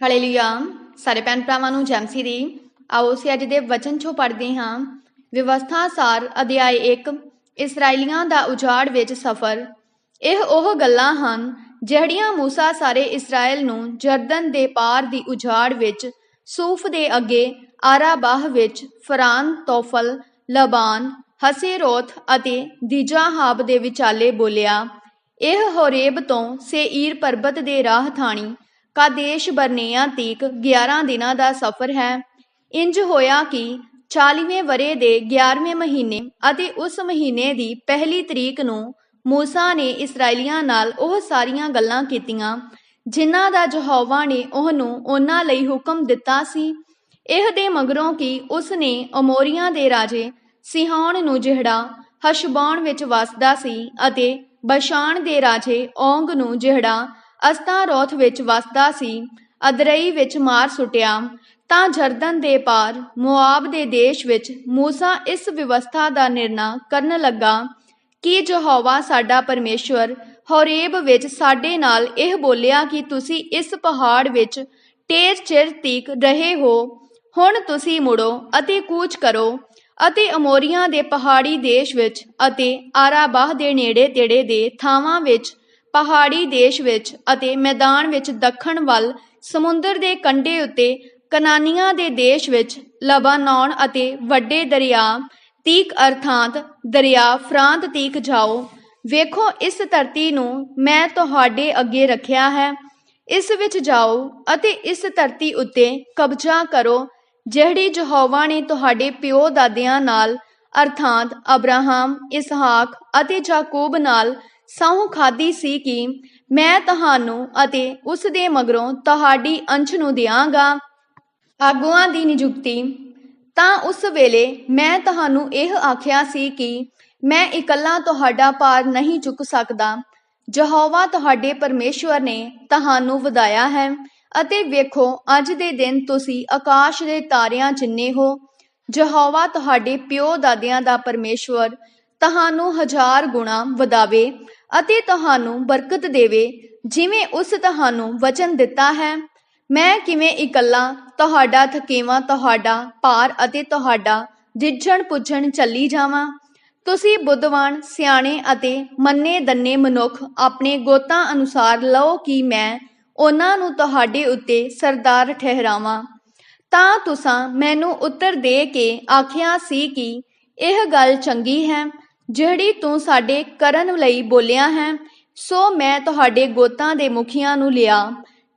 ਹalleluya ਸਾਰੇ ਭੈਣ ਭਰਾਵਾਂ ਨੂੰ ਜੈਮਸੀ ਦੀ ਆਓ ਅਸੀਂ ਅੱਜ ਦੇ ਵਚਨ ਚੋਂ ਪੜ੍ਹਦੇ ਹਾਂ ਵਿਵਸਥਾ ਸਾਰ ਅਧਿਆਇ 1 ਇਸرائیਲੀਆਂ ਦਾ ਉਜਾੜ ਵਿੱਚ ਸਫ਼ਰ ਇਹ ਉਹ ਗੱਲਾਂ ਹਨ ਜਿਹੜੀਆਂ موسی ਸਾਰੇ ਇਸਰਾਇਲ ਨੂੰ ਜਰਦਨ ਦੇ ਪਾਰ ਦੀ ਉਜਾੜ ਵਿੱਚ ਸੂਫ ਦੇ ਅੱਗੇ ਆਰਾਬਾਹ ਵਿੱਚ ਫਰਾਨ ਤੋਫਲ ਲਬਾਨ ਹਸੇਰੋਥ ਅਤੇ ਦਿਜਾਹਾਬ ਦੇ ਵਿਚਾਲੇ ਬੋਲਿਆ ਇਹ ਹੋਰੇਬ ਤੋਂ ਸੇਈਰ ਪਰਬਤ ਦੇ ਰਾਹ ਥਾਣੀ ਕਾਦੇਸ਼ ਬਰਨੇਆ ਤੀਕ 11 ਦਿਨਾਂ ਦਾ ਸਫ਼ਰ ਹੈ। ਇੰਜ ਹੋਇਆ ਕਿ 40ਵੇਂ ਵਰੇ ਦੇ 11ਵੇਂ ਮਹੀਨੇ ਅਤੇ ਉਸ ਮਹੀਨੇ ਦੀ ਪਹਿਲੀ ਤਰੀਕ ਨੂੰ ਮੂਸਾ ਨੇ ਇਸرائیਲੀਆਂ ਨਾਲ ਉਹ ਸਾਰੀਆਂ ਗੱਲਾਂ ਕੀਤੀਆਂ, ਜਿਨ੍ਹਾਂ ਦਾ ਯਹੋਵਾ ਨੇ ਉਹਨੂੰ ਉਹਨਾਂ ਲਈ ਹੁਕਮ ਦਿੱਤਾ ਸੀ। ਇਹ ਦੇ ਮਗਰੋਂ ਕਿ ਉਸ ਨੇ ਅਮੋਰੀਆਂ ਦੇ ਰਾਜੇ ਸਿਹਾਉਣ ਨੂੰ ਜਿਹੜਾ ਹਸ਼ਬੌਣ ਵਿੱਚ ਵਸਦਾ ਸੀ ਅਤੇ ਬਸ਼ਾਨ ਦੇ ਰਾਜੇ ਔਂਗ ਨੂੰ ਜਿਹੜਾ ਅਸਤਾਰੋਥ ਵਿੱਚ ਵਸਦਾ ਸੀ, ਅਦਰਈ ਵਿੱਚ ਮਾਰ ਸੁੱਟਿਆ। ਤਾਂ ਜਰਦਨ ਦੇ ਪਾਰ ਮੁਆਬ ਦੇ ਦੇਸ਼ ਵਿੱਚ ਮੂਸਾ ਇਸ ਵਿਵਸਥਾ ਦਾ ਨਿਰਣਾ ਕਰਨ ਲੱਗਾ, ਕਿ ਯਹੋਵਾ ਸਾਡਾ ਪਰਮੇਸ਼ਵਰ ਹੋਰੇਬ ਵਿੱਚ ਸਾਡੇ ਨਾਲ ਇਹ ਬੋਲਿਆ ਕਿ ਤੁਸੀਂ ਇਸ ਪਹਾੜ ਵਿੱਚ ਟੇਰ ਚਿਰ ਤੀਕ ਰਹੇ ਹੋ? ਹੁਣ ਤੁਸੀਂ ਮੁੜੋ ਅਤੇ ਕੂਚ ਕਰੋ ਅਤੇ ਅਮੋਰੀਆਂ ਦੇ ਪਹਾੜੀ ਦੇਸ਼ ਵਿੱਚ ਅਤੇ ਆਰਾਬਾਹ ਦੇ ਨੇੜੇ ਤੇੜੇ ਦੇ ਥਾਵਾਂ ਵਿੱਚ ਪਹਾੜੀ ਦੇਸ਼ ਵਿੱਚ ਅਤੇ ਮੈਦਾਨ ਵਿੱਚ ਦੱਖਣ ਵੱਲ ਸਮੁੰਦਰ ਦੇ ਕੰਢੇ ਉੱਤੇ ਕਨਾਨੀਆਂ ਦੇ ਦੇਸ਼ ਵਿੱਚ ਲਬਾਨੌਨ ਅਤੇ ਵੱਡੇ ਦਰਿਆ ਤੀਕ ਅਰਥਾਤ ਦਰਿਆ ਫਰਾਂਤ ਤੀਕ ਜਾਓ, ਵੇਖੋ ਇਸ ਧਰਤੀ ਨੂੰ ਮੈਂ ਤੁਹਾਡੇ ਅੱਗੇ ਰੱਖਿਆ ਹੈ। ਇਸ ਵਿੱਚ ਜਾਓ ਅਤੇ ਇਸ ਧਰਤੀ ਉੱਤੇ ਕਬਜ਼ਾ ਕਰੋ, ਜਿਹੜੀ ਯਹੋਵਾ ਨੇ ਤੁਹਾਡੇ ਪਿਓ ਦਾਦਿਆਂ ਨਾਲ, ਅਰਥਾਤ ਅਬਰਾਹਮ, ਇਸਹਾਕ ਅਤੇ ਯਾਕੂਬ ਨਾਲ ਸਹੁੰ ਖਾਦੀ ਸੀ ਕਿ ਮੈਂ ਤੁਹਾਨੂੰ ਅਤੇ ਉਸ ਦੇ ਮਗਰੋਂ ਤੁਹਾਡੀ ਅੰਸ਼ ਨੂੰ ਦਿਆਂਗਾ। ਆਗੂਆਂ ਦੀ ਨਿਯੁਕਤੀ। ਤਾਂ ਉਸ ਵੇਲੇ ਮੈਂ ਤੁਹਾਨੂੰ ਇਹ ਆਖਿਆ ਸੀ ਕਿ ਮੈਂ ਇਕੱਲਾ ਤੁਹਾਡਾ ਭਾਰ ਨਹੀਂ ਚੁੱਕ ਸਕਦਾ। ਯਹੋਵਾ ਤੁਹਾਡੇ ਪਰਮੇਸ਼ਵਰ ਨੇ ਤੁਹਾਨੂੰ ਵਧਾਇਆ ਹੈ ਅਤੇ ਵੇਖੋ, ਅੱਜ ਦੇ ਦਿਨ ਤੁਸੀਂ ਆਕਾਸ਼ ਦੇ ਤਾਰਿਆਂ ਜਿੰਨੇ ਹੋ। ਯਹੋਵਾ ਤੁਹਾਡੇ ਪਿਓ ਦਾਦਿਆਂ ਦਾ ਪਰਮੇਸ਼ਵਰ ਤੁਹਾਨੂੰ ਹਜ਼ਾਰ ਗੁਣਾ ਵਧਾਵੇ ਅਤੇ ਤੁਹਾਨੂੰ ਬਰਕਤ ਦੇਵੇ, ਜਿਵੇਂ ਉਸ ਤੁਹਾਨੂੰ ਵਚਨ ਦਿੱਤਾ ਹੈ। ਮੈਂ ਕਿਵੇਂ ਇਕੱਲਾ, ਤੁਹਾਡਾ ਥਕੇਵਾ ਤੁਹਾਡਾ ਭਾਰ ਅਤੇ ਤੁਹਾਡਾ ਜਿੱਝਣ ਪੁੱਛਣ ਚੱਲੀ ਜਾਵਾਂ? ਤੁਸੀਂ ਬੁੱਧਵਾਨ, ਸਿਆਣੇ ਅਤੇ ਮੰਨੇ ਦੰਨੇ ਮਨੁੱਖ ਆਪਣੇ ਗੋਤਾਂ ਅਨੁਸਾਰ ਲਓ ਕਿ ਮੈਂ ਉਹਨਾਂ ਨੂੰ ਤੁਹਾਡੇ ਉੱਤੇ ਸਰਦਾਰ ਠਹਿਰਾਵਾਂ। ਤਾਂ ਤੁਸਾਂ ਮੈਨੂੰ ਉੱਤਰ ਦੇ ਕੇ ਆਖਿਆ ਸੀ ਕਿ ਇਹ ਗੱਲ ਚੰਗੀ ਹੈ। ਜਿਹੜੀ ਤੂੰ ਸਾਡੇ ਕਰਨ ਲਈ ਬੋਲਿਆ ਹੈ, ਸੋ ਮੈਂ ਤੁਹਾਡੇ ਗੋਤਾਂ ਦੇ ਮੁਖੀਆਂ ਨੂੰ ਲਿਆ,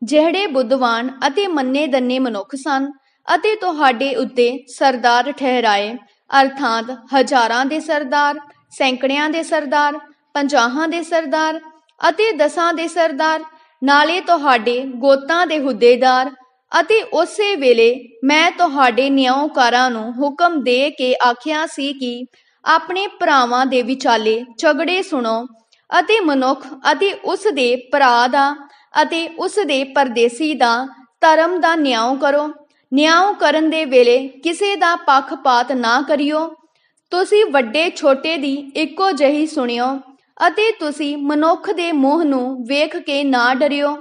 ਜਿਹੜੇ ਬੁੱਧਵਾਨ ਅਤੇ ਮੰਨੇ ਦੰਨੇ ਮਨੁੱਖ ਸਨ ਅਤੇ ਤੁਹਾਡੇ ਉੱਤੇ ਸਰਦਾਰ ਠਹਿਰਾਏ, ਅਰਥਾਤ ਹਜ਼ਾਰਾਂ ਦੇ ਸਰਦਾਰ, ਸੈਂਕੜਿਆਂ ਦੇ ਸਰਦਾਰ, ਪੰਜਾਹਾਂ ਦੇ ਸਰਦਾਰ ਅਤੇ ਦਸਾਂ ਦੇ ਸਰਦਾਰ, ਨਾਲੇ ਤੁਹਾਡੇ ਗੋਤਾਂ ਦੇ ਹੁੱਦੇਦਾਰ ਅਤੇ ਉਸੇ ਵੇਲੇ ਮੈਂ ਤੁਹਾਡੇ ਨਿਆਂਕਾਰਾਂ ਨੂੰ ਹੁਕਮ ਦੇ ਕੇ ਆਖਿਆ ਸੀ ਕਿ ਆਪਣੇ ਭਰਾਵਾਂ ਦੇ ਵਿਚਾਲੇ ਝਗੜੇ ਸੁਣੋ ਅਤੇ ਮਨੁੱਖ ਅਤੇ ਉਸ ਦੇ ਭਰਾ ਦਾ ਅਤੇ ਉਸ ਦੇ ਪਰਦੇਸੀ ਦਾ ਧਰਮ ਦਾ ਨਿਆਂ ਕਰੋ। ਨਿਆਂ ਕਰਨ ਦੇ ਵੇਲੇ ਕਿਸੇ ਦਾ ਪੱਖਪਾਤ ਨਾ ਕਰਿਓ। ਤੁਸੀਂ ਵੱਡੇ ਛੋਟੇ ਦੀ ਇੱਕੋ ਜਿਹੀ ਸੁਣਿਓ ਅਤੇ ਤੁਸੀਂ ਮਨੁੱਖ ਦੇ ਮੂੰਹ ਨੂੰ ਵੇਖ ਕੇ ਨਾ ਡਰਿਓ।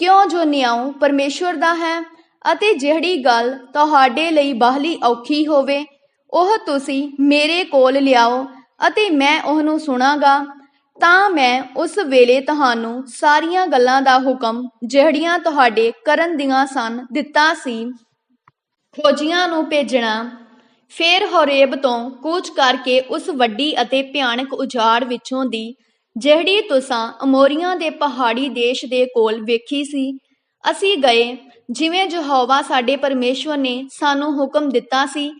ਕਿਉਂ ਜੋ ਨਿਆਂ ਪਰਮੇਸ਼ਵਰ ਦਾ ਹੈ ਅਤੇ ਜਿਹੜੀ ਗੱਲ ਤੁਹਾਡੇ ਲਈ ਬਾਹਲੀ ਔਖੀ ਹੋਵੇ ਉਹ ਤੁਸੀਂ ਮੇਰੇ ਕੋਲ ਲਿਆਓ ਅਤੇ ਮੈਂ ਉਹਨੂੰ ਸੁਣਾਗਾ, ਤਾਂ ਮੈਂ ਉਸ ਵੇਲੇ ਤੁਹਾਨੂੰ ਸਾਰੀਆਂ ਗੱਲਾਂ ਦਾ ਹੁਕਮ ਜਿਹੜੀਆਂ ਤੁਹਾਡੇ ਕਰਨ ਦੀਆਂ ਸਨ ਦਿੱਤਾ ਸੀ। ਫੌਜੀਆਂ ਨੂੰ ਭੇਜਣਾ। ਫੇਰ ਹੋਰੇਬ ਤੋਂ ਕੂਚ ਕਰਕੇ ਉਸ ਵੱਡੀ ਅਤੇ ਭਿਆਨਕ ਉਜਾੜ ਵਿੱਚੋਂ ਦੀ, ਜਿਹੜੀ ਤੁਸਾਂ ਅਮੋਰੀਆਂ ਦੇ ਪਹਾੜੀ ਦੇਸ਼ ਦੇ ਕੋਲ ਵੇਖੀ ਸੀ, ਅਸੀਂ ਗਏ, ਜਿਵੇਂ ਯਹੋਵਾ ਸਾਡੇ ਪਰਮੇਸ਼ਵਰ ਨੇ ਸਾਨੂੰ ਹੁਕਮ ਦਿੱਤਾ ਸੀ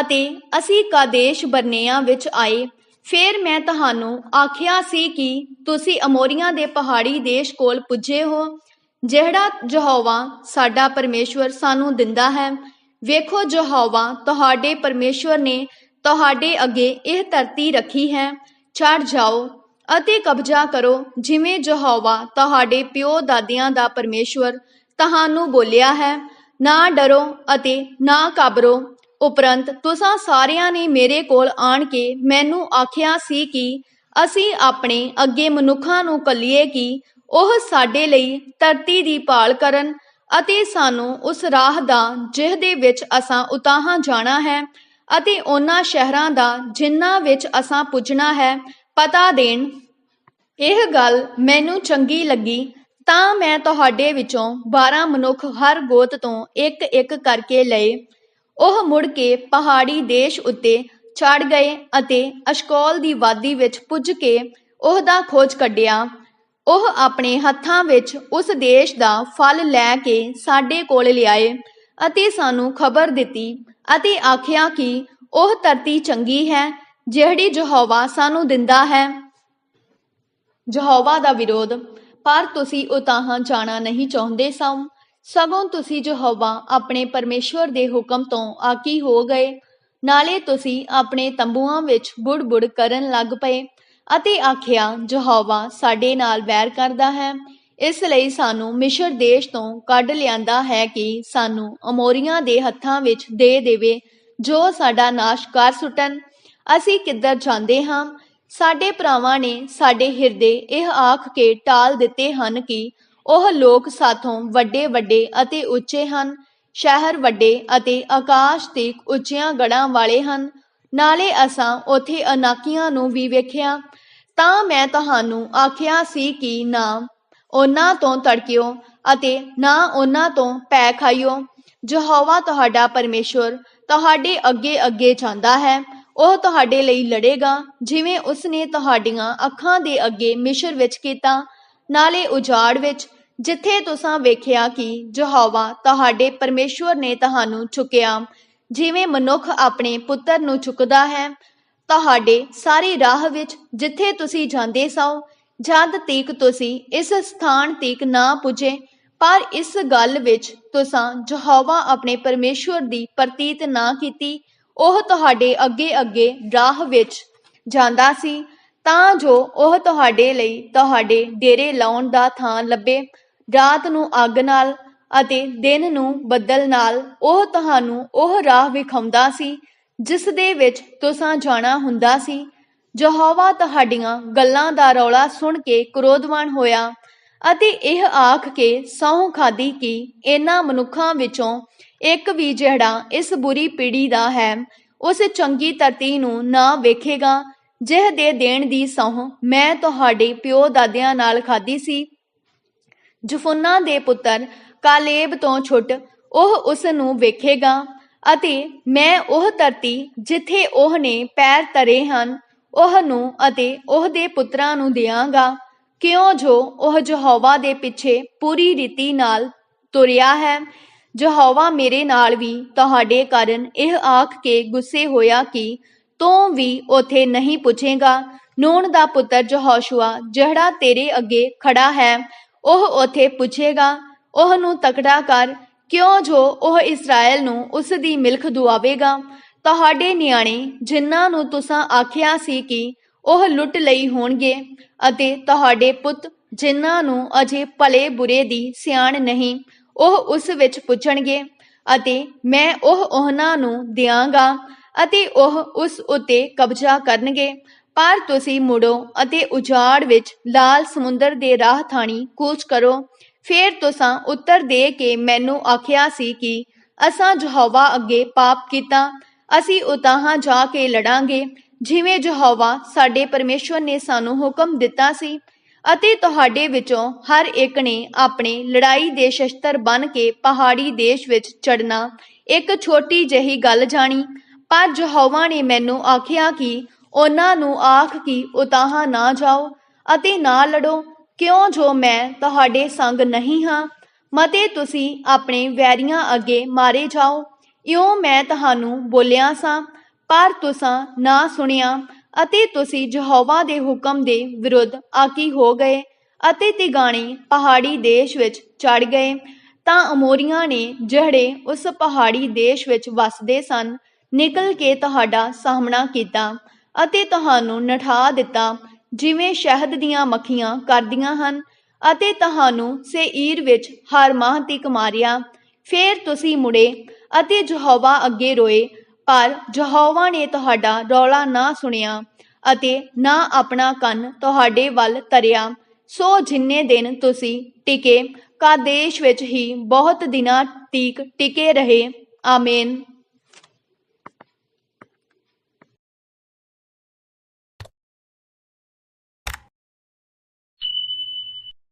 ਅਤੇ ਅਸੀਂ ਕਾਦੇਸ਼ ਬਰਨੇਆ ਵਿੱਚ ਆਏ। ਫੇਰ ਮੈਂ ਤੁਹਾਨੂੰ ਆਖਿਆ ਸੀ ਕਿ ਤੁਸੀਂ ਅਮੋਰੀਆਂ ਦੇ ਪਹਾੜੀ ਦੇਸ਼ ਕੋਲ ਪੁੱਜੇ ਹੋ, ਜਿਹੜਾ ਯਹੋਵਾ ਸਾਡਾ ਪਰਮੇਸ਼ਵਰ ਸਾਨੂੰ ਦਿੰਦਾ ਹੈ। ਵੇਖੋ ਯਹੋਵਾ, ਤੁਹਾਡੇ ਪਰਮੇਸ਼ਵਰ ਨੇ ਤੁਹਾਡੇ ਅੱਗੇ ਇਹ ਧਰਤੀ ਰੱਖੀ ਹੈ। ਚੜ ਜਾਓ ਅਤੇ ਕਬਜ਼ਾ ਕਰੋ। ਜਿਵੇਂ ਯਹੋਵਾ ਤੁਹਾਡੇ ਪਿਓ ਦਾਦਿਆਂ ਦਾ ਪਰਮੇਸ਼ਵਰ ਤੁਹਾਨੂੰ ਬੋਲਿਆ ਹੈ, ਨਾ ਡਰੋ ਅਤੇ ਨਾ ਘਬਰੋ। ਉਪਰੰਤ ਤੁਸਾਂ ਸਾਰਿਆਂ ਨੇ ਮੇਰੇ ਕੋਲ ਆਣ ਕੇ ਮੈਨੂੰ ਆਖਿਆ ਸੀ ਕਿ ਅਸੀਂ ਆਪਣੇ ਅੱਗੇ ਮਨੁੱਖਾਂ ਨੂੰ ਕੱਲੀਏ ਕਿ ਉਹ ਸਾਡੇ ਲਈ ਧਰਤੀ ਦੀ ਭਾਲ ਕਰਨ ਅਤੇ ਸਾਨੂੰ ਉਸ ਰਾਹ ਦਾ ਜਿਹ ਵਿੱਚ ਅਸਾਂ ਉਤਾਹਾਂ ਜਾਣਾ ਹੈ ਅਤੇ ਉਹਨਾਂ ਸ਼ਹਿਰਾਂ ਦਾ ਜਿਨ੍ਹਾਂ ਵਿੱਚ ਅਸਾਂ ਪੁੱਜਣਾ ਹੈ, ਪਤਾ ਦੇਣ। ਇਹ ਗੱਲ ਮੈਨੂੰ ਚੰਗੀ ਲੱਗੀ ਤਾਂ ਮੈਂ ਤੁਹਾਡੇ ਵਿੱਚੋਂ 12 ਮਨੁੱਖ ਹਰ ਗੋਤ ਤੋਂ ਇੱਕ ਇੱਕ ਕਰਕੇ ਲਏ। ਉਹ ਮੁੜ ਕੇ ਪਹਾੜੀ ਦੇਸ਼ ਉੱਤੇ ਚੜ੍ਹ ਗਏ ਅਤੇ ਅਸ਼ਕੋਲ ਦੀ ਵਾਦੀ ਵਿੱਚ ਪੁੱਜ ਕੇ ਉਹਦਾ ਖੋਜ ਕੱਢਿਆ। ਉਹ ਆਪਣੇ ਹੱਥਾਂ ਵਿੱਚ ਉਸ ਦੇਸ਼ ਦਾ ਫਲ ਲੈ ਕੇ ਸਾਡੇ ਕੋਲ ਲਿਆਏ ਅਤੇ ਸਾਨੂੰ ਖਬਰ ਦਿੱਤੀ ਅਤੇ ਆਖਿਆ ਕਿ ਉਹ ਧਰਤੀ ਚੰਗੀ ਹੈ, ਜਿਹੜੀ ਯਹੋਵਾ ਸਾਨੂੰ ਦਿੰਦਾ ਹੈ। ਯਹੋਵਾ ਦਾ ਵਿਰੋਧ, ਪਰ ਤੁਸੀਂ ਉਤਾਹਾਂ ਜਾਣਾ ਨਹੀਂ ਚਾਹੁੰਦੇ ਸੋ ਸਗੋਂ ਤੁਸੀਂ ਯਹੋਵਾ ਆਪਣੇ ਪਰਮੇਸ਼ਵਰ ਦੇ ਹੁਕਮ ਤੋਂ ਆਕੀ ਹੋ ਗਏ। ਨਾਲੇ ਤੁਸੀਂ ਆਪਣੇ ਤੰਬੂਆਂ ਵਿੱਚ ਬੁੜ-ਬੁੜ ਕਰਨ ਲੱਗ ਪਏ ਅਤੇ ਆਖਿਆ, ਯਹੋਵਾ ਸਾਡੇ ਨਾਲ ਵੈਰ ਕਰਦਾ ਹੈ। ਇਸ ਲਈ ਸਾਨੂੰ ਮਿਸ਼ਰ ਦੇਸ਼ ਤੋਂ ਕੱਢ ਲਿਆਂਦਾ ਹੈ ਕਿ ਸਾਨੂੰ ਅਮੋਰੀਆਂ ਦੇ ਹੱਥਾਂ ਵਿੱਚ ਦੇ ਦੇਵੇ, ਜੋ ਸਾਡਾ ਨਾਸ਼ ਕਰ ਸੁੱਟਣ। ਅਸੀਂ ਕਿੱਧਰ ਜਾਂਦੇ ਹਾਂ? ਸਾਡੇ ਭਰਾਵਾਂ ਨੇ ਸਾਡੇ ਹਿਰਦੇ ਇਹ ਆਖ ਕੇ ਟਾਲ ਦਿੱਤੇ ਹਨ ਕਿ ਉਹ ਲੋਕ ਸਾਥੋਂ ਵੱਡੇ ਵੱਡੇ ਅਤੇ ਉੱਚੇ ਹਨ, ਸ਼ਹਿਰ ਵੱਡੇ ਅਤੇ ਆਕਾਸ਼ ਤੇ ਉੱਚੀਆਂ ਗੜਾਂ ਵਾਲੇ ਹਨ। ਨਾਲੇ ਅਸਾਂ ਉਥੇ ਅਨਾਕੀਆਂ ਨੂੰ ਵੀ ਵੇਖਿਆ। ਤਾਂ ਮੈਂ ਤੁਹਾਨੂੰ ਆਖਿਆ ਸੀ ਕਿ ਨਾ ਉਹਨਾਂ ਤੋਂ ਤੜਕਿਓ ਅਤੇ ਨਾ ਉਹਨਾਂ ਤੋਂ ਪੈ ਖਾਈਓ। ਯਹੋਵਾ ਤੁਹਾਡਾ ਪਰਮੇਸ਼ਵਰ ਤੁਹਾਡੇ ਅੱਗੇ ਅੱਗੇ ਜਾਂਦਾ ਹੈ। ਉਹ ਤੁਹਾਡੇ ਲਈ ਲੜੇਗਾ, ਜਿਵੇਂ ਉਸਨੇ ਤੁਹਾਡੀਆਂ ਅੱਖਾਂ ਦੇ ਅੱਗੇ ਮਿਸ਼ਰ ਵਿੱਚ ਕੀਤਾ। ਨਾਲੇ ਉਜਾੜ ਵਿੱਚ, ਜਿੱਥੇ ਤੁਸੀਂ ਵੇਖਿਆ ਕਿ ਯਹੋਵਾ ਤੁਹਾਡੇ ਪਰਮੇਸ਼ਵਰ ਨੇ ਤੁਹਾਨੂੰ ਚੁੱਕਿਆ, ਜਿਵੇਂ ਮਨੁੱਖ ਆਪਣੇ ਪੁੱਤਰ ਨੂੰ ਚੁੱਕਦਾ ਹੈ, ਤੁਹਾਡੇ ਸਾਰੇ ਰਾਹ ਵਿੱਚ ਜਿੱਥੇ ਤੁਸੀਂ ਜਾਂਦੇ ਸੋ, ਜਦ ਤੀਕ ਤੁਸੀਂ ਇਸ ਸਥਾਨ ਤੀਕ ਨਾ ਪੁੱਜੇ, ਪਰ ਇਸ ਗੱਲ ਵਿੱਚ ਤੁਸੀਂ ਯਹੋਵਾ ਆਪਣੇ ਪਰਮੇਸ਼ਵਰ ਦੀ ਪ੍ਰਤੀਤ ਨਾ ਕੀਤੀ, ਉਹ ਤੁਹਾਡੇ ਅੱਗੇ ਅੱਗੇ ਰਾਹ ਵਿੱਚ ਜਾਂਦਾ ਸੀ ਤਾਂ ਜੋ ਉਹ ਤੁਹਾਡੇ ਲਈ ਤੁਹਾਡੇ ਡੇਰੇ ਲਾਉਣ ਦਾ ਥਾਂ ਲੱਭੇ। ਰਾਤ ਨੂੰ ਅੱਗ ਨਾਲ ਅਤੇ ਦਿਨ ਨੂੰ ਬੱਦਲ ਨਾਲ ਉਹ ਤੁਹਾਨੂੰ ਉਹ ਰਾਹ ਵਿਖਾਉਂਦਾ ਸੀ, ਜਿਸ ਦੇ ਵਿੱਚ ਤੁਸੀਂ ਜਾਣਾ ਹੁੰਦਾ ਸੀ। ਯਹੋਵਾ ਤੁਹਾਡੀਆਂ ਗੱਲਾਂ ਦਾ ਰੌਲਾ ਸੁਣ ਕੇ ਕ੍ਰੋਧਵਾਨ ਹੋਇਆ ਅਤੇ ਇਹ ਆਖ ਕੇ ਸਹੁੰ ਖਾਦੀ ਕਿ ਇਹਨਾਂ ਮਨੁੱਖਾਂ ਵਿੱਚੋਂ ਇੱਕ ਵੀ ਜਿਹੜਾ ਇਸ ਬੁਰੀ ਪੀੜੀ ਦਾ ਹੈ, ਉਸ ਚੰਗੀ ਧਰਤੀ ਨੂੰ ਨਾ ਵੇਖੇਗਾ ਜਿਹ ਦੇ ਦੇਣ ਦੀ ਸਹੁੰ ਮੈਂ ਤੁਹਾਡੇ ਪਿਓ ਦਾਦਿਆਂ ਨਾਲ ਖਾਦੀ ਸੀ। ਜਫੁੰਨਾ ਦੇ ਪੁੱਤਰ ਕਾਲੇਬ ਤੋਂ ਛੁੱਟ, ਉਹ ਉਸ ਨੂੰ ਵੇਖੇਗਾ ਅਤੇ ਮੈਂ ਉਹ ਧਰਤੀ ਜਿੱਥੇ ਉਹ ਨੇ ਪੈਰ ਧਰੇ ਹਨ ਉਹ ਨੂੰ ਅਤੇ ਉਹਦੇ ਪੁੱਤਰਾਂ ਨੂੰ ਦਿਆਂਗਾ। ਕਿਉਂ ਜੋ ਉਹ ਯਹੋਵਾ ਦੇ ਪਿੱਛੇ ਪੂਰੀ ਰੀਤੀ ਨਾਲ ਤੁਰਿਆ ਹੈ, ਯਹੋਵਾ ਮੇਰੇ ਨਾਲ ਵੀ ਤੁਹਾਡੇ ਕਾਰਨ ਇਹ ਆਖ ਕੇ ਗੁੱਸੇ ਹੋਇਆ ਕਿ ਤੂੰ ਵੀ ਉਥੇ ਨਹੀਂ ਪੁੱਛੇਗਾ। ਨੂਨ ਦਾ ਪੁੱਤਰ ਯਹੋਸ਼ੂਆ, ਜਿਹੜਾ ਤੇਰੇ ਅੱਗੇ ਖੜਾ ਹੈ, ਉਹ ਉਥੇ ਪੁੱਛੇਗਾ। ਉਹ ਨੂੰ ਤਕੜਾ ਕਰ, ਕਿਉਂ ਜੋ ਉਹ ਇਸਰਾਇਲ ਨੂੰ ਉਸ ਦੀ ਮਿਲਖ ਦੁਆਵੇਗਾ। ਤੁਹਾਡੇ ਨਿਆਣੇ, ਜਿਨ੍ਹਾਂ ਨੂੰ ਤੁਸੀਂ ਆਖਿਆ ਸੀ ਕਿ ਉਹ ਲੁੱਟ ਲਈ ਹੋਣਗੇ, ਅਤੇ ਤੁਹਾਡੇ ਪੁੱਤ, ਜਿਨ੍ਹਾਂ ਨੂੰ ਅਜੇ ਭਲੇ ਬੁਰੇ ਦੀ ਸਿਆਣ ਨਹੀਂ, ਉਹ ਉਸ ਵਿੱਚ ਪੁੱਛਣਗੇ, ਅਤੇ ਮੈਂ ਉਹ ਉਹਨਾਂ ਨੂੰ ਦਿਆਂਗਾ। ਅਤੇ ਉਹ ਉਸ ਉਤੇ ਕਬਜ਼ਾ ਕਰਨਗੇ। ਪਰ ਤੁਸੀਂ ਮੁੜੋ ਅਤੇ ਉਜਾੜ ਵਿੱਚ ਲਾਲ ਸਮੁੰਦਰ ਦੇ ਰਾਹ ਥਾਣੀ ਕੂਚ ਕਰੋ। ਫਿਰ ਤੁਸਾਂ ਉੱਤਰ ਦੇ ਕੇ ਮੈਨੂੰ ਆਖਿਆ ਸੀ ਕਿ ਅਸਾਂ ਯਹੋਵਾ ਅੱਗੇ ਪਾਪ ਕੀਤਾ। ਅਸੀਂ ਉਤਾਹਾਂ ਜਾ ਕੇ ਲੜਾਂਗੇ। ਜਿਵੇਂ ਯਹੋਵਾ ਸਾਡੇ ਪਰਮੇਸ਼ਵਰ ਨੇ ਸਾਨੂੰ ਹੁਕਮ ਦਿੱਤਾ ਸੀ ਅਤੇ ਤੁਹਾਡੇ ਵਿੱਚੋਂ ਹਰ ਇੱਕ ਨੇ ਆਪਣੇ ਲੜਾਈ ਦੇ ਸ਼ਸਤਰ ਬਣ ਕੇ ਪਹਾੜੀ ਦੇਸ਼ ਵਿੱਚ ਚੜਨਾ ਇੱਕ ਛੋਟੀ ਜਿਹੀ ਗੱਲ ਜਾਣੀ। ਪਰ ਯਹੋਵਾ ਨੇ ਮੈਨੂੰ ਆਖਿਆ ਕਿ ਉਹਨਾਂ ਨੂੰ ਆਖ ਕਿ ਉਤਾਹਾਂ ਨਾ ਜਾਓ ਅਤੇ ਨਾ ਲੜੋ, ਕਿਉਂ ਜੋ ਮੈਂ ਤੁਹਾਡੇ ਸੰਗ ਨਹੀਂ ਹਾਂ? ਮਤੇ ਤੁਸੀਂ ਆਪਣੇ ਵੈਰੀਆਂ ਅੱਗੇ ਮਾਰੇ ਜਾਓ। ਇਉਂ ਮੈਂ ਤੁਹਾਨੂੰ ਬੋਲਿਆ ਸਾਂ, ਪਰ ਤੁਸੀਂ ਨਾ ਸੁਣਿਆ ਅਤੇ ਤੁਸੀਂ ਯਹੋਵਾ ਦੇ ਹੁਕਮ ਦੇ ਵਿਰੁੱਧ ਆਕੀ ਹੋ ਗਏ ਅਤੇ ਤਿਗਾਣੀ ਪਹਾੜੀ ਦੇਸ਼ ਵਿੱਚ ਚੜ ਗਏ। ਤਾਂ ਅਮੋਰੀਆਂ ਨੇ ਜਿਹੜੇ ਉਸ ਪਹਾੜੀ ਦੇਸ਼ ਵਿੱਚ ਵਸਦੇ ਸਨ ਨਿਕਲ ਕੇ ਤੁਹਾਡਾ ਸਾਹਮਣਾ ਕੀਤਾ ਅਤੇ ਤੁਹਾਨੂੰ ਨਠਾ ਦਿੱਤਾ, ਜਿਵੇਂ ਸ਼ਹਿਦ ਦੀਆਂ ਮੱਖੀਆਂ ਕਰਦੀਆਂ ਹਨ ਅਤੇ ਤੁਹਾਨੂੰ ਸੇਈਰ ਵਿੱਚ ਹਰ ਮਾਹ ਤੀਕ ਮਾਰਿਆ। ਫਿਰ ਤੁਸੀਂ ਮੁੜੇ ਅਤੇ ਯਹੋਵਾ ਅੱਗੇ ਰੋਏ, ਪਰ ਯਹੋਵਾ ਨੇ ਤੁਹਾਡਾ ਰੌਲਾ ਨਾ ਸੁਣਿਆ ਅਤੇ ਨਾ ਆਪਣਾ ਕੰਨ ਤੁਹਾਡੇ ਵੱਲ ਤਰਿਆ ਸੋ ਜਿੰਨੇ ਦਿਨ ਤੁਸੀਂ ਟਿਕੇ, ਕਾਦੇਸ਼ ਵਿੱਚ ਹੀ ਬਹੁਤ ਦਿਨਾਂ ਤੀਕ ਟਿਕੇ ਰਹੇ। ਆਮੇਨ।